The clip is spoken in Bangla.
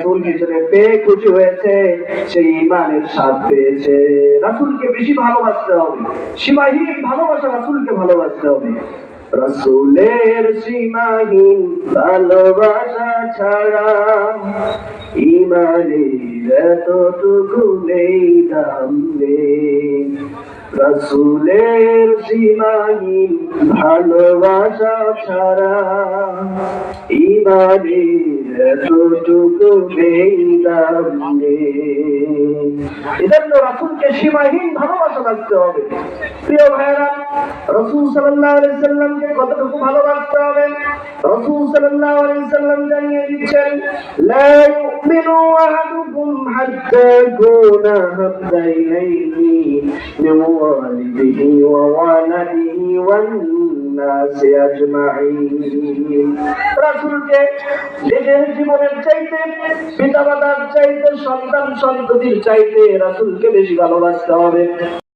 রাসূল হিসেবে পেয়ে খুশি হয়েছে, সেই ইমানের স্বাদ পেয়েছে। রাসূলকে বেশি ভালোবাসতে হবে। সীমাহীন ভালোবাসা রাসূলকে ভালোবাসতে হবে। রসুলের সীমাহীন ভালোবাসা ছাড়া ইমানের এতটুকু নেই দাম রসুলের সীমাহীন ভালোবাসা ছাড়া ইমানের দাম নেই এজন্য রাসূলকে সীমাহীন ভালোবাসা রাখতে হবে। রসুল সাল্লাল্লাহু আলাইহি সাল্লাম জানিয়ে দিচ্ছেন হাব্বা ইলাইহি মিন ওয়ালিদিহি ওয়া ওয়ালাদিহি ওয়ান নাসি আজমাইন জীবনের সন্তান সন্ততির চাইতে রাসুলকে বেশি ভালোবাসতে হবে।